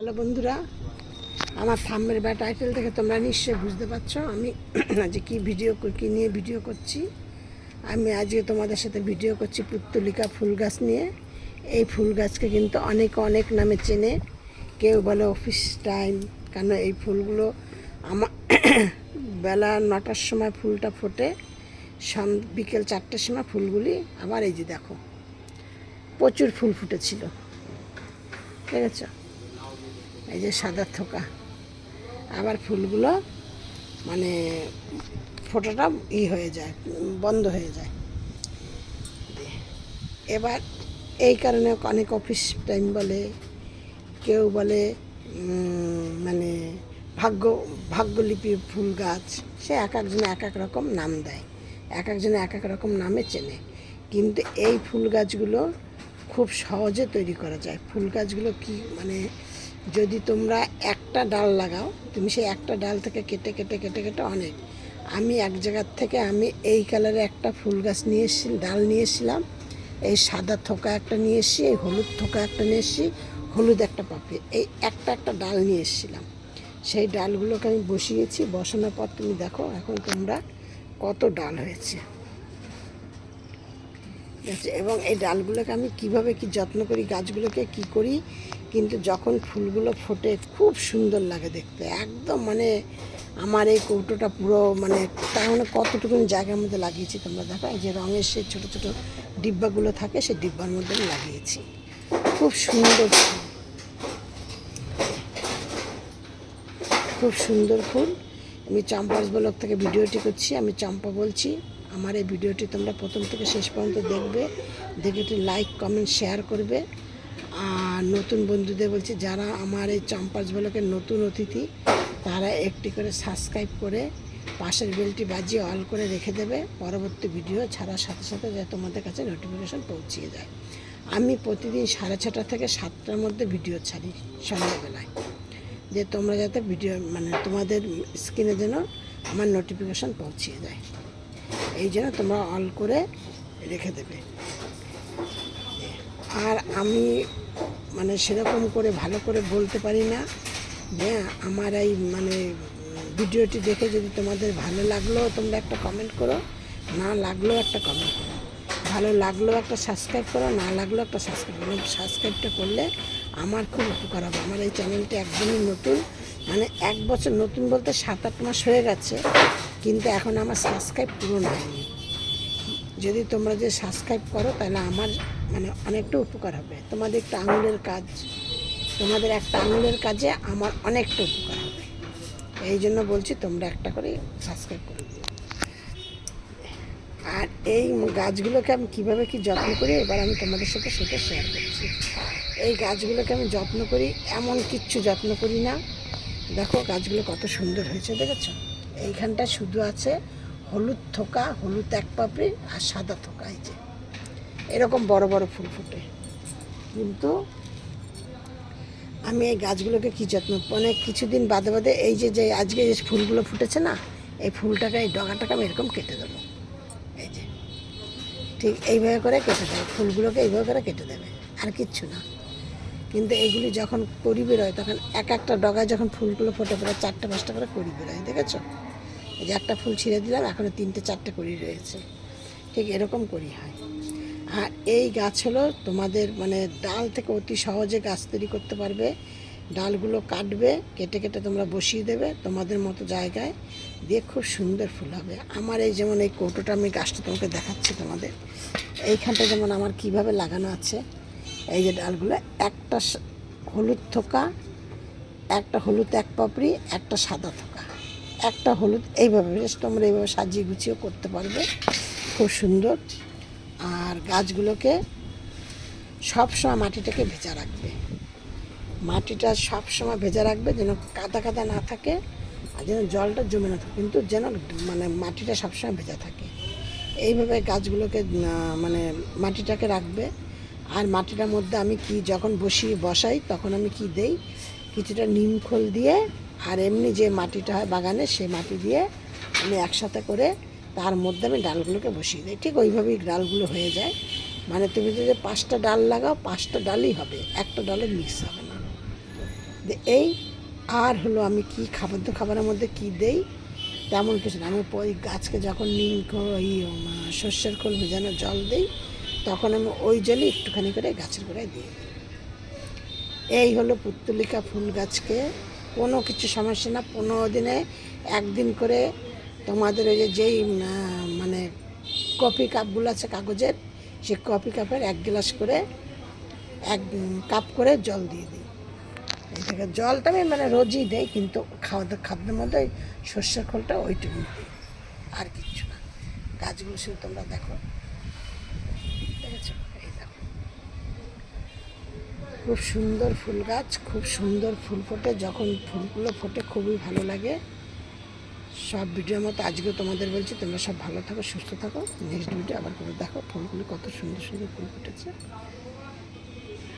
Hello বন্ধুরা, আমার থাম্বের বা টাইটেল থেকে তোমরা নিশ্চয়ই বুঝতে পারছ। আমি আজকে কী ভিডিও কী নিয়ে ভিডিও করছি? আমি আজকে তোমাদের সাথে ভিডিও করছি পুত্তলিকা ফুল গাছ নিয়ে। এই ফুল গাছকে কিন্তু অনেক অনেক নামে চেনে। কেউ বলে অফিস টাইম, কেন এই ফুলগুলো আমার বেলা নটার সময় ফুলটা ফোটে, সন, বিকেল চারটের সময় ফুলগুলি। আবার এই যে দেখো, প্রচুর ফুল ফুটেছিল। ঠিক আছে এই যে সাদা থোকা। আবার ফুলগুলো মানে ফোটাটা ই হয়ে যায়, বন্ধ হয়ে যায়। এবার এই কারণে অনেক অফিস টাইম বলে, কেউ বলে মানে ভাগ্য, ভাগ্যলিপি ফুল গাছ, সে এক একজনে এক এক রকম নাম দেয়, এক একজনে এক এক রকম নামে চেনে। কিন্তু এই ফুল গাছগুলো খুব সহজে তৈরি করা যায়। ফুল গাছগুলো কি মানে যদি তোমরা একটা ডাল লাগাও, তুমি সেই একটা ডাল থেকে কেটে কেটে কেটে কেটে অনেক। আমি এক জায়গার থেকে আমি এই কালারে একটা ফুল গাছ নিয়ে এসেছি, ডাল নিয়ে এসেছিলাম। এই সাদা থোকা একটা নিয়ে এসেছি, এই হলুদ থোকা একটা নিয়ে এসেছি, হলুদ একটা পাপড়ি। এই একটা একটা ডাল নিয়ে এসেছিলাম। সেই ডালগুলোকে আমি বসিয়েছি, বসানোর পর তুমি দেখো এখন তোমরা কত ডাল হয়েছে। এবং এই ডালগুলোকে আমি কীভাবে কি যত্ন করি, গাছগুলোকে কি করি কিন্তু যখন ফুলগুলো ফোটে, খুব সুন্দর লাগে দেখতে। একদম মানে আমার এই কৌটোটা পুরো মানে তার মানে কতটুকু জায়গার মধ্যে লাগিয়েছি তোমরা দেখো, এই যে রঙের সেই ছোটো ছোটো ডিব্বাগুলো থাকে, সেই ডিব্বার মধ্যে আমি লাগিয়েছি। খুব সুন্দর ফুল। খুব সুন্দর ফুল। আমি চম্পাস ব্লক থেকে ভিডিওটি করছি, আমি চম্পা বলছি। আমার এই ভিডিওটি তোমরা প্রথম থেকে শেষ পর্যন্ত দেখবে। দেখে একটু লাইক, কমেন্ট, শেয়ার করবে। আর নতুন বন্ধুদের বলছি, যারা আমার এই চম্পাস ব্লকের নতুন অতিথি, তারা একটি করে সাবস্ক্রাইব করে পাশের বেলটি বাজিয়ে অল করে রেখে দেবে। পরবর্তী ভিডিও ছাড়ার সাথে সাথে যাতে তোমাদের কাছে নোটিফিকেশন পৌঁছিয়ে যায়। আমি প্রতিদিন সাড়ে ছটা থেকে সাতটার মধ্যে ভিডিও ছাড়ি সন্ধ্যাবেলায়। যে তোমরা যাতে ভিডিও মানে তোমাদের স্ক্রিনে যেন আমার নোটিফিকেশান পৌঁছিয়ে যায়। এই জন্য তোমরা অল করে রেখে দেবে। আর আমি মানে সেরকম করে ভালো করে বলতে পারি না। হ্যাঁ আমার এই মানে ভিডিওটি দেখে যদি তোমাদের ভালো লাগল, তোমরা একটা কমেন্ট করো। না লাগলেও একটা কমেন্ট করো। ভালো লাগলেও একটা সাবস্ক্রাইব করো, না লাগলেও একটা সাবস্ক্রাইব করো। সাবস্ক্রাইবটা করলে আমার খুব উপকার হবে। আমার এই চ্যানেলটি একদমই নতুন। মানে এক বছর নতুন বলতে সাত আট মাস হয়ে গেছে, কিন্তু এখন আমার সাবস্ক্রাইব পূরণ হয়নি যদি তোমরা যে সাবস্ক্রাইব করো, তাহলে আমার মানে অনেকটা উপকার হবে। তোমাদের একটা আঙুলের কাজ, তোমাদের একটা আঙুলের কাজে আমার অনেকটা উপকার হবে। এই জন্য বলছি তোমরা একটা করে সাবস্ক্রাইব করে। দিও আর এই গাছগুলোকে আমি কীভাবে কি যত্ন করি, এবার আমি তোমাদের সাথে সেটা শেয়ার করছি। এই গাছগুলোকে আমি যত্ন করি, এমন কিচ্ছু যত্ন করি না। দেখো গাছগুলো কত সুন্দর হয়েছে, দেখেছ? এইখানটা শুধু আছে হলুদ থোকা, হলুদ এক পাপড়ি আর সাদা থোকা, এই যে। এরকম বড় বড় ফুল ফুটে। কিন্তু আমি এই গাছগুলোকে কী যত্ন মানে কিছুদিন বাদে বাদে এই যে যে আজকে যে ফুলগুলো ফুটেছে না, এই ফুলটাকে, এই ডগাটাকে আমি এরকম কেটে দেবো। এই যে, ঠিক এইভাবে করে কেটে দেবে। ফুলগুলোকে এইভাবে করে কেটে দেবে, আর কিচ্ছু না। কিন্তু এগুলি যখন করি বেরোয়, তখন এক একটা ডগায় যখন ফুলগুলো ফোটে পড়ে চারটে, পাঁচটা করে করি বেরোয়, দেখেছ? এই যে একটা ফুল ছিঁড়ে দিলাম এখনও তিনটে, চারটে করি রয়েছে। ঠিক এরকম করি হয়। আর এই গাছ হলো তোমাদের মানে ডাল থেকে অতি সহজে গাছ তৈরি করতে পারবে। ডালগুলো কাটবে, কেটে কেটে তোমরা বসিয়ে দেবে তোমাদের মতো জায়গায়। দিয়ে খুব সুন্দর ফুল হবে। আমার এই যেমন এই কৌটোটা আমি গাছটা তোমাকে দেখাচ্ছি তোমাদের। এইখানটা যেমন আমার কীভাবে লাগানো আছে, এই যে ডালগুলো, একটা হলুদ থোকা, একটা হলুদ এক পাপড়ি, একটা সাদা থোকা। একটা হলুদ, এইভাবে জাস্ট তোমরা এইভাবে সাজিয়ে গুছিয়েও করতে পারবে। খুব সুন্দর। আর গাছগুলোকে সবসময় মাটিটাকে ভেজা রাখবে। মাটিটা সবসময় ভেজা রাখবে যেন কাদা কাদা না থাকে আর যেন জলটা জমে না থাকে, কিন্তু যেন মানে মাটিটা সবসময় ভেজা থাকে। এইভাবে গাছগুলোকে মানে মাটিটাকে রাখবে। আর মাটিটার মধ্যে আমি কি যখন বসি, বসাই, তখন আমি কি দেই? কিছুটা নিম খোল দিয়ে আর এমনি যে মাটিটা হয় বাগানে সেই মাটি দিয়ে আমি একসাথে করে তার মধ্যে আমি ডালগুলোকে বসিয়ে দিই। ঠিক ওইভাবেই ডালগুলো হয়ে যায়। মানে তুমি যদি পাঁচটা ডাল লাগাও, পাঁচটা ডালই হবে। একটা ডালে মিক্স হবে না। এই আর হলো আমি কি খাবার খাবারের মধ্যে কি দেই? তেমন কিছু না। আমি ওই গাছকে যখন নিম ওই সর্ষের খোল ভেজানো জল দিই, তখন আমি ওই জলই একটুখানি করে গাছের গোড়ায় দিই। এই হলো পুত্তলিকা ফুল গাছকে। কোনো কিছু সমস্যা না। পনেরো দিনে একদিন করে তোমাদের ওই যেই মানে কফি কাপগুলো আছে কাগজের, সেই কফি কাপের এক গ্লাস করে, এক কাপ করে জল দিয়ে দিই। এই থেকে জলটা আমি মানে রোজই দেই, কিন্তু খাওয়া দাওয়া খাদ্যের মধ্যে সর্ষের খোলটা ওইটুকু আর কিচ্ছু না। গাছগুলো শুধু তোমরা দেখো। এই দেখো। খুব সুন্দর ফুল গাছ, খুব সুন্দর ফুল ফোটে। যখন ফুলগুলো ফোটে, খুবই ভালো লাগে। সব ভিডিওর মতো আজকেও তোমাদের বলছি, তোমরা সব ভালো থাকো, সুস্থ থাকো। নেক্সট ভিডিও আবার করে দেখো? ফুলগুলি কত সুন্দর সুন্দর ফুল ফুটেছে।